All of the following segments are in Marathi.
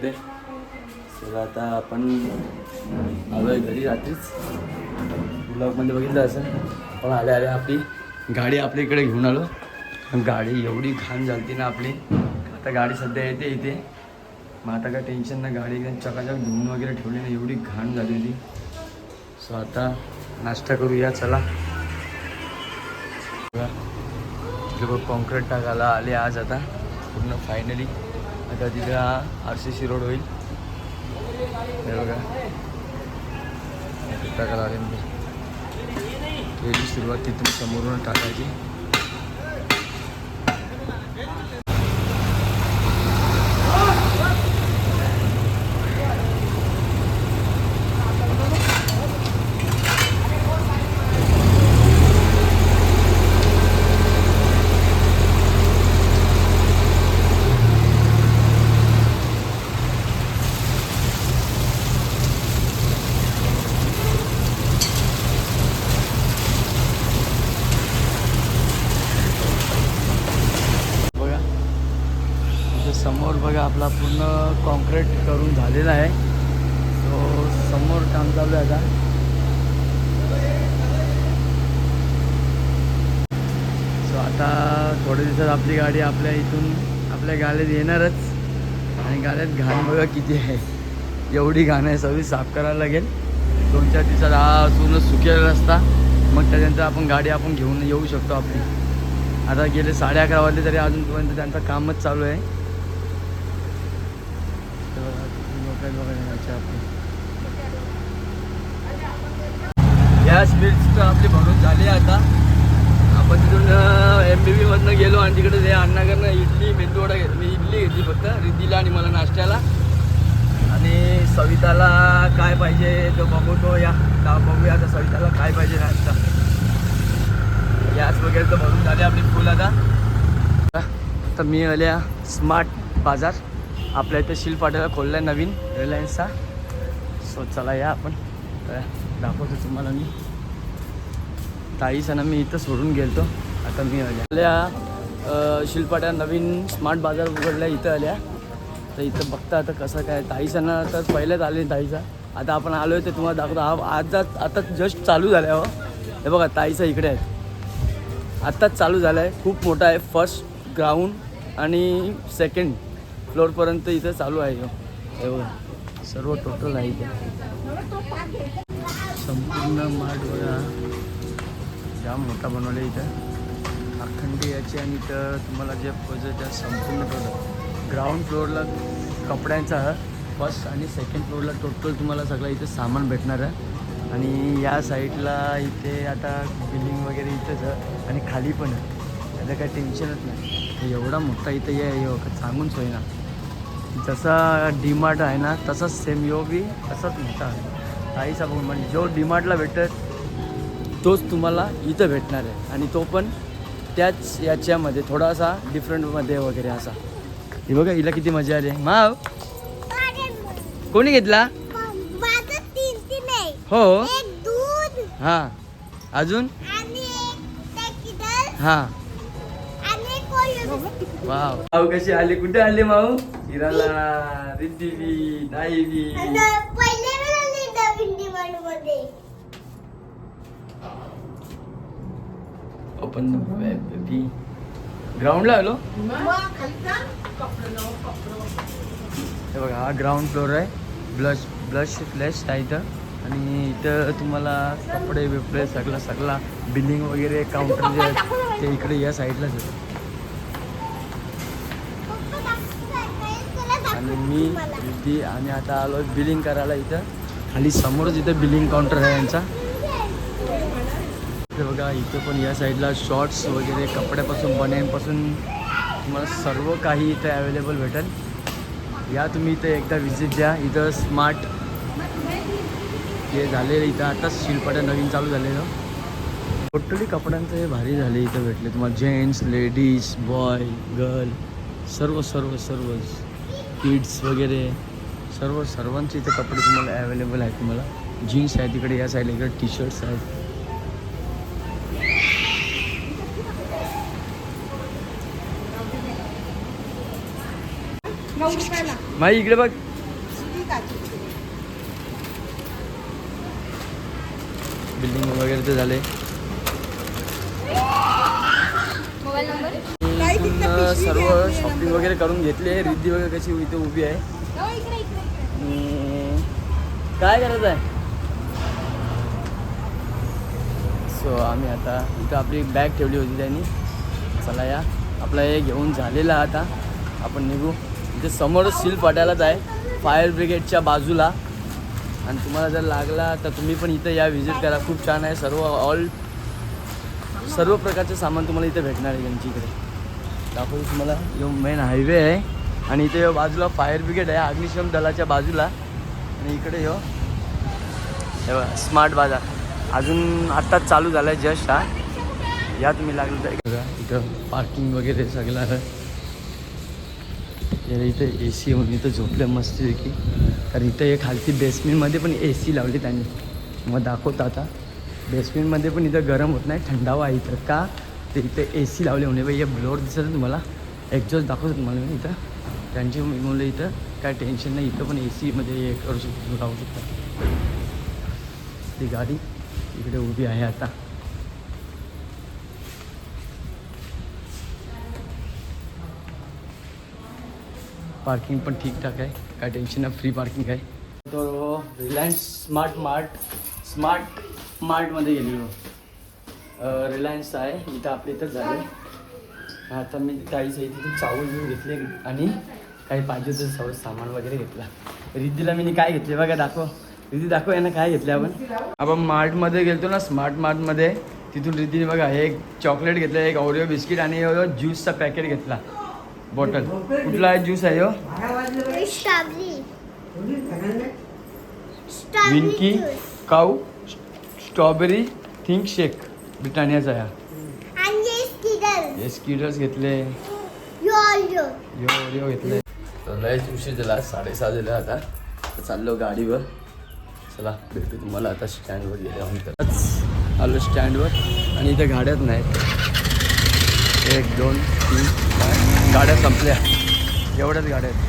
करते. तर आता आपण आलो आहे घरी रात्रीच. ब्लॉगमध्ये बघितलं असं पण आल्या आल्या आपली गाडी आपल्या इकडे घेऊन आलो. गाडी एवढी घाण झालती ना आपली. आता गाडी सध्या येते इथे मग आता काय टेन्शन ना गाडी एकदम चकाचक धुवून वगैरे ठेवली ना एवढी घाण झाली होती. सो आता नाश्ता करूया चला. बघ. कॉन्क्रीट टाकायला आले आज आता. पूर्ण फायनली आता तिथे आर सी सी रोड होईल. हे बघा. टाकायला आले म्हणजे सुरुवात तिथून समोरून टाकायची बघा इथे समोर बघा आपला पूर्ण कॉन्क्रीट करून झालेला आहे. सो समोर काम चालू आहे आता. सो आता थोड्या दिवसात आपली गाडी आपल्या इथून आपल्या गाड्यात येणारच. आणि गाड्यात घाण बघा किती आहे. एवढी घाण आहे सगळी साफ करायला लागेल. दोन चार दिवसात हा पूर्ण सुकेला रस्ता. मग त्याच्यानंतर आपण गाडी आपण घेऊन येऊ शकतो आपली. आता गेले साडे अकरा वाजले तरी अजूनपर्यंत त्यांचं कामच चालू आहे तर बघा, किती लोकं आहेत बघा याच्या आपली. या आपली भरून झाली आहे आता. आपण तिथून एम बी बीमधनं गेलो आणि तिकडे ते अण्णाकडनं इडली मेंदूवडा घेतली मी इडली घेतली फक्त रिद्धीला आणि मला नाश्त्याला. आणि सविताला काय पाहिजे तो बघतो या. का बघूया आता सविताला काय पाहिजे नाश्ता. गॅस वगैरे तर भरून झाले आपली फुल आता. तर मी आल्या स्मार्ट बाजार. आपल्या इथे शिलपाट्याला खोलला आहे नवीन रिलायन्सचा सो चला या आपण. दाखवतो तुम्हाला मी. ताईसना मी इथं सोडून गेलतो. आता मी आल्या. आपल्या शिलपाट्या नवीन स्मार्ट बाजार उघडल्या इथं आल्या. तर इथं बघता आता कसं काय. ताईसना तर पहिल्याच आले ताईचा. आता आपण आलो आहे ते तुम्हाला दाखवतो. हा आता आता जस्ट चालू झाला हो. हे बघा ताईचा इकडे आहे. आत्ताच चालू झालं आहे खूप मोठा आहे. फर्स्ट ग्राउंड आणि सेकंड फ्लोअरपर्यंत इथं चालू आहे हो. एवढं सर्व टोटल आहे इथे. संपूर्ण मार्ट बघा जाम मोठा बनवला इथं. अखंड याची आणि इथं तुम्हाला जे पाहिजे त्या संपूर्ण टोटल ग्राउंड फ्लोअरला कपड्यांचा फर्स्ट आणि सेकंड फ्लोअरला टोटल तुम्हाला सगळं इथं सामान भेटणार आहे. आणि या साईडला इथे आता बिल्डिंग वगैरे इथंच आहे आणि खाली पण आहे. त्याचं काही टेन्शनच नाही. एवढा मोठा इथं ये हो, सांगून सोय ना. जसा डीमार्ट आहे ना तसाच सेम यो बी तसाच मोठा काहीच आपण म्हणजे जो डीमार्टला भेटत तोच तुम्हाला इथं भेटणार आहे. आणि तो पण त्याच याच्यामध्ये थोडासा डिफरंटमध्ये वगैरे असा. हे बघा हिला किती मजा आली. माव कोणी घेतला? हो? हां. अजून? हां. वाव माऊ कशी आली? कुठे आली माऊ हिराला रिद्धी बी ताई बी ग्राउंडला आलो हे बघा हा ग्राउंड फ्लोअर आहे. ब्लश ब्लश फ्लॅश आहे इथं आणि इथं तुम्हाला कपडे बिपडे सगळं सगळा. बिलिंग वगैरे काउंटर जे ते इकडे या साईडलाच आहे आणि मी तुम्हाला. रिद्धी आम्ही आता आलो बिलिंग करायला इथं. खाली समोरच इथं बिलिंग काउंटर आहे यांचा. बघा इथं पण या साईडला शॉर्ट्स वगैरे कपड्यापासून बन्यांपासून तुम्हाला सर्व काही इथं अवेलेबल भेटेल. या तुम्ही इथं एकदा व्हिजिट द्या. इथं स्मार्ट हे झालेलं इथं आताच शिलपाट्या नवीन चालू झालेलं. टोटली कपड्यांचं हे भारी झाले इथं भेटले तुम्हाला. जेंट्स लेडीज बॉय गर्ल सर्व सर्व सर्व. किड्स वगैरे सर्व सर्वांचे इथे कपडे तुम्हाला अवेलेबल आहेत तुम्हाला. जीन्स आहेत तिकडे या साईडला इकडे टी शर्ट्स आहेत. माई इकडे बघ. बिल्डिंग वगैरे तर झाले. मोबाईल सर्व शॉपिंग वगैरे करून घेतली. आहे रिद्धी वगैरे कशी इथे उभी आहे. काय करायचं आहे? सो आम्ही आता इथं आपली बॅग ठेवली होती त्यांनी. चला या. आपला हे घेऊन झालेला आहे आता. आपण निघू. इथे समोरच सील पटायलाच आहे. फायर ब्रिगेडच्या बाजूला. आणि तुम्हाला जर लागला तर तुम्ही पण इथं या. व्हिजिट करा. खूप छान आहे. सर्व ऑल सर्व प्रकारचं सामान तुम्हाला इथे भेटणार आहे त्यांच्या इकडे. दाखवतो तुम्हाला. यो मेन हायवे आहे. आणि इथे बाजूला फायर ब्रिगेड आहे अग्निशम दलाच्या बाजूला. आणि इकडे यो हे स्मार्ट बाजार. अजून आत्ताच चालू झाला आहे जस्ट हा. या तुम्ही लागलं तर बघा इथं पार्किंग वगैरे सगळं आहे. इथे ए सी होऊन इथं झोपलं मस्तपैकी कारण इथं एक खालती बेसमेंटमध्ये पण ए सी लावली त्यांनी. मग दाखवतो आता. बेसमेंटमध्ये पण इथं गरम होत नाही थंडावा इथं. का? ते इथं ए सी लावले म्हणे बाई हे ब्लोअर दिसत आहे तुम्हाला. एक्झॉस्ट दाखवतो तुम्हाला मी इथं. त्यांची मुलं इथं. काय टेन्शन नाही इथं पण ए सीमध्ये हे करू शकतो राहू शकता. ती गाडी इकडे उभी आहे आता. पार्किंग पण ठीकठाक आहे. काय टेन्शन नाही फ्री पार्किंग आहे. तर रिलायन्स स्मार्ट मार्ट स्मार्ट मार्टमध्ये गेलेलो. रिलायन्स आहे. इथं आपल्या इथंच झालं. आता मी काही साहित्य तिथून चावल घेऊन घेतले आणि काही पाहिजे होतं सर्व सामान वगैरे घेतला. रिद्धीला मी काय घेतले बघा दाखव. रिद्धी दाखव यांना काय घेतले आपण. आपण मार्टमध्ये गेलतो ना स्मार्ट मार्टमध्ये तिथून रिद्धीने बघा हे एक चॉकलेट घेतलं एक ओरिओ बिस्किट आणि ज्यूसचा पॅकेट घेतला. बॉटल कुठला आहे ज्यूस आहे स्ट्रॉबेरी स्ट्रॉबेरी विंकी ज्यूस काऊ स्ट्रॉबेरी थिंक शेक ब्रिटानियाचा आहे हे. स्किडर्स घेतले. यो यो. घेतले. तर लयच उशीर झाला साडेसहा झाले आता. तर चाललो गाडीवर. चला भेटू तुम्हाला आता स्टँडवर गेले आम्ही तर आलो स्टँडवर आणि इथे गाड्याच नाहीत एक दोन तीन गाड्या संपल्या. एवढ्याच गाड्या आहेत.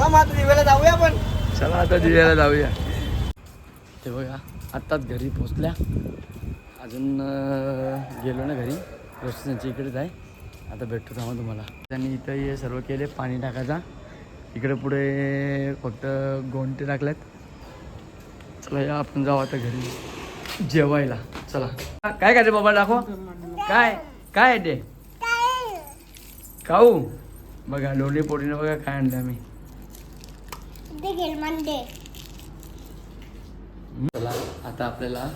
बघा जाऊया आपण. चला आता दिव्याला जाऊया. ते बघा आत्ताच घरी पोचल्या अजून गेलो ना घरी. रोशनाच्या इकडेच आहे. आता भेटतो थांबा तुम्हाला. त्यांनी इथं हे सर्व केले पाणी टाकायचा. इकडे पुढे फक्त गोंटे टाकल्यात चला या आपण जाऊ आता घरी. जेवायला. चला. काय काय रे बाबा दाखव. काय? काय आहे ते? खाऊ बघा लोणी पोळीनं बघा काय आणलं आम्ही. चला आता आपल्याला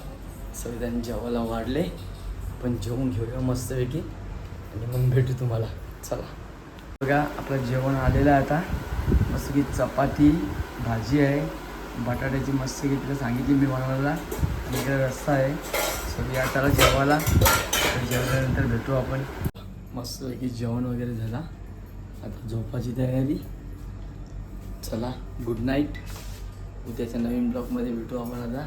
संविधान जेवायला वाढले. पण जेवून घेऊया मस्तपैकी. आणि मग भेटू तुम्हाला. चला. बघा आपलं जेवण आलेलं आहे आता. मस्त की चपाती भाजी आहे. बटाट्याची मस्त की तिला सांगितली मी बनवायला. आणि इकडे रस्सा आहे. सो या त्याला जेवायला. जेवल्यानंतर भेटू आपण. मस्तपैकी जेवण वगैरे झाला. आता झोपाची तयारी. चला गुड नाईट उद्याच्या नवीन ब्लॉगमध्ये भेटू आपण आता.